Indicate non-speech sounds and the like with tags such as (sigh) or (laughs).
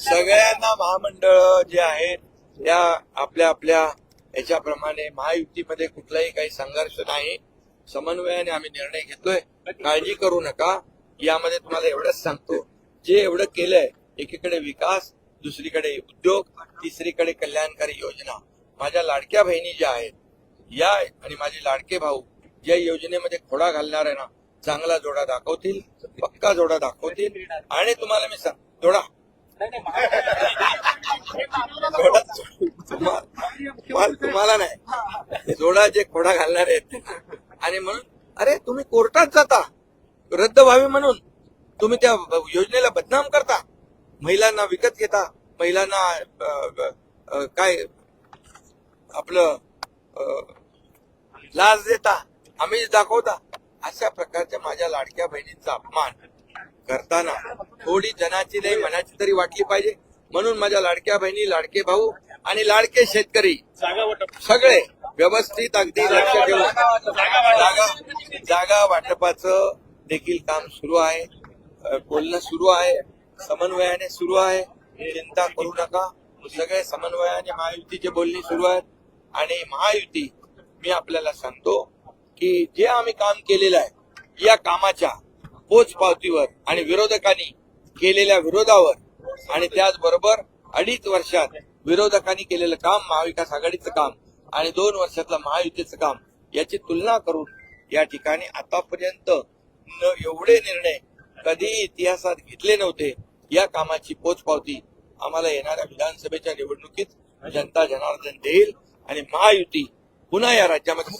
सगळ्यांना महामंडळ जे आहेत या आपल्या आपल्या याच्याप्रमाणे महायुतीमध्ये कुठलाही काही संघर्ष नाही. समन्वयाने आम्ही निर्णय घेतोय. काळजी करू नका. यामध्ये तुम्हाला एवढंच सांगतो जे एवढं केलंय एकीकडे विकास दुसरीकडे उद्योग तिसरीकडे कल्याणकारी योजना. माझ्या लाडक्या बहिणी ज्या आहेत या आणि माझे लाडके भाऊ ज्या योजनेमध्ये खोडा घालणार आहे ना चांगला जोडा दाखवतील पक्का जोडा दाखवतील. आणि तुम्हाला मी सांग जोडा. (laughs) तुम्हाला नाही. जोडा जे खोडा घालणार आहेत. आणि म्हणून अरे तुम्ही कोर्टात जाता. रद्द व्हावी म्हणून. तुम्ही त्या योजनेला बदनाम करता. महिलांना विकत घेता. महिलांना काय आपलं लाच देता. आम्हीच दाखवता. अशा प्रकारच्या माझ्या लाडक्या बहिणींचा अपमान. करताना थोडी जनाची नाही मनाची तरी वाटली पाहिजे. म्हणून माझ्या लाडक्या बहिणी लाडके भाऊ आणि लाडके शेतकरी सगळे व्यवस्थित अगदी लक्ष ठेवून जागा जागा वाटपाचं देखील काम सुरू आहे. बोलणं सुरू आहे. समन्वयाने सुरू आहे. चिंता करू नका. सगळे समन्वयाने महायुतीचे बोलणी सुरू आहेत. आणि महायुती मी आपल्याला सांगतो की जे आम्ही काम केलेलं आहे या कामाच्या पोचपावतीवर आणि विरोधकांनी केलेल्या विरोधावर आणि त्याचबरोबर अडीच वर्षात विरोधकांनी केलेलं काम महाविकास आघाडीचं काम आणि दोन वर्षातलं महायुतीचं काम याची तुलना करून या ठिकाणी आतापर्यंत न एवढे निर्णय कधी इतिहासात घेतले नव्हते. या कामाची पोचपावती आम्हाला येणाऱ्या विधानसभेच्या निवडणुकीत जनता जनार्दन देईल आणि महायुती पुन्हा या राज्यामध्ये